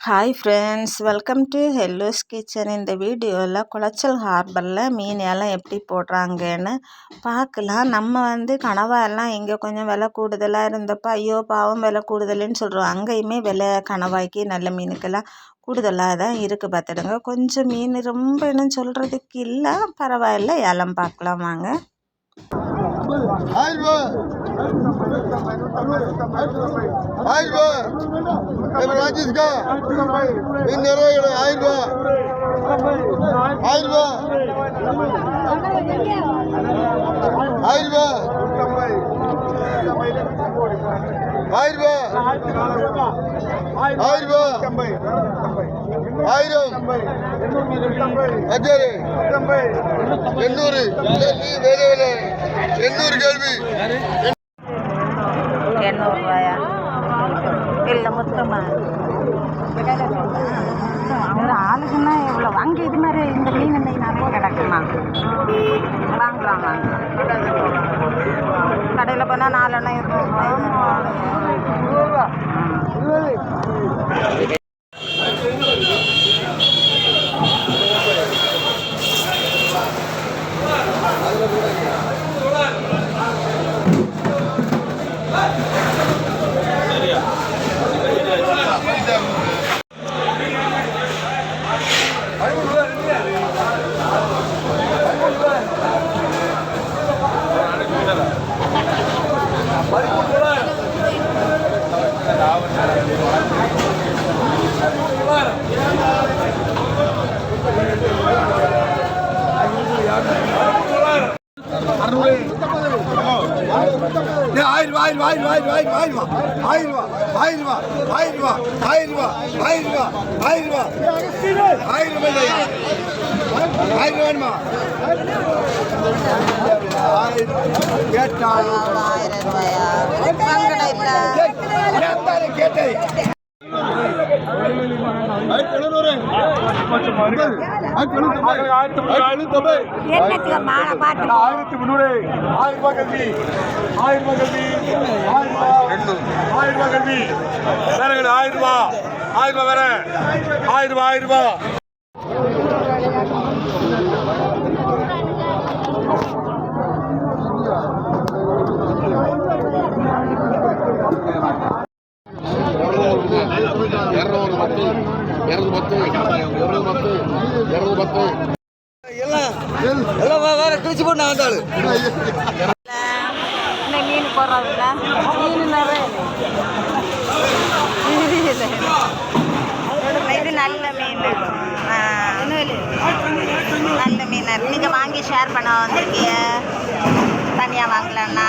Hi friends welcome to hello's kitchen இந்த வீடியோவில் குளச்சல் ஹார்பரில் மீன் எல்லாம் எப்படி போடுறாங்கன்னு பார்க்கலாம். நம்ம வந்து கனவா எல்லாம் இங்கே கொஞ்சம் விலை கூடுதலாக இருந்தப்போ ஐயோ பாவம் விலை கூடுதலுன்னு சொல்கிறோம் அங்கேயுமே விலை கணவாய்க்கு நல்ல மீனுக்கெல்லாம் கூடுதலாக தான் இருக்குது பார்த்துடுங்க. கொஞ்சம் மீன் ரொம்ப என்னன்னு சொல்கிறதுக்கு இல்லை. பரவாயில்ல. ஏலம் பார்க்கலாம் வாங்க. ஆயிரம் ரூபா ராஜேஷ்கா மீன் நிறைய ஆயிரம் ரூபா ஆயிரம் ரூபா ஆயிரம் ரூபா ஆயிரம் ஆயிரம் ரூபா எண்ணூறு எண்ணூறு கேள்வி. எண்ணூறுரூவாயா இல்லை மொத்தமாக ஒரு ஆளுக்குன்னா எவ்வளோ அங்கே இது மாதிரி இந்த மீன் இன்னைக்கு நிறைய கிடக்குமா? வாங்கலாம் வாங்க. கடையில் போனால் நாலெண்ணம் இருநூறுவா ஆயிரம் ரூபாய் ஆயிரம் ஆயிரம் ஆயிரம் ஆயிரம் ஆயிரம் ஆயிரம் ஆயிரம் ஆயிரம் ஆயிரம் ஆயிரம் ரூபா ஆயிரம் ரூபாய்? ஆயிரம் வேணுமா கேட்டாலும். கேட்டேன் ஆயிரத்தி முன்னூறு ஆயிரம் ரூபாய் கல்வி. ஆயிரம் ரூபாய் கல்வி. ஆயிரம் ரூபாய். ஆயிரம் ரூபாய் கல்வி. வேற ஆயிரம் ரூபாய். ஆயிரம் ரூபாய் வேற. ஆயிரம் ரூபாய் ஆயிரம் ரூபாய். இரநூறு பத்து இரநூறு பத்து. இரநூறு பத்து. இரநூறு பத்து. எல்லாம் எல்லாம் வேற கிழிச்சு போட்டு நான் ஆளு இந்த மீன் போடுறதுல மீன் நிறைய இது நல்ல மீன். நல்ல மீன். நீங்கள் வாங்கி ஷேர் பண்ண வந்திருக்கீங்க தனியாக வாங்கலன்னா.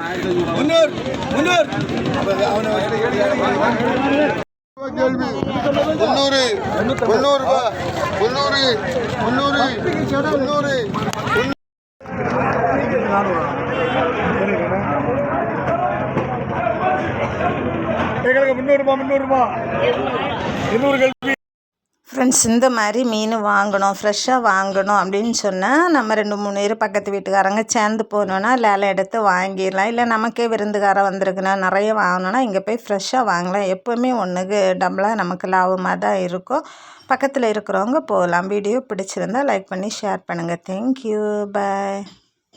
ஆயிரத்தி முன்னூறு முன்னூறு முன்னூறு முன்னூறு முன்னூறு. ரூபாய் முன்னூறு முன்னூறு முன்னூறு எங்களுக்கு முந்நூறுபா முந்நூறுபா இருநூறு ஃப்ரெண்ட்ஸ் இந்த மாதிரி மீன் வாங்கணும் ஃப்ரெஷ்ஷாக வாங்கணும் அப்படின்னு சொன்னால் நம்ம ரெண்டு மூணு பேர் பக்கத்து வீட்டுக்காரங்க சேர்ந்து போனோன்னா லேலம் எடுத்து வாங்கிடலாம். இல்லை நமக்கே விருந்துக்காரன் வந்திருக்குன்னா நிறைய வாங்கணுன்னா இங்கே போய் ஃப்ரெஷ்ஷாக வாங்கலாம். எப்போவுமே ஒன்றுக்கு டபுளாக நமக்கு லாபமாக தான் இருக்கும். பக்கத்தில் இருக்கிறவங்க போகலாம். வீடியோ பிடிச்சிருந்தா லைக் பண்ணி ஷேர் பண்ணுங்கள் தேங்க்யூ பாய்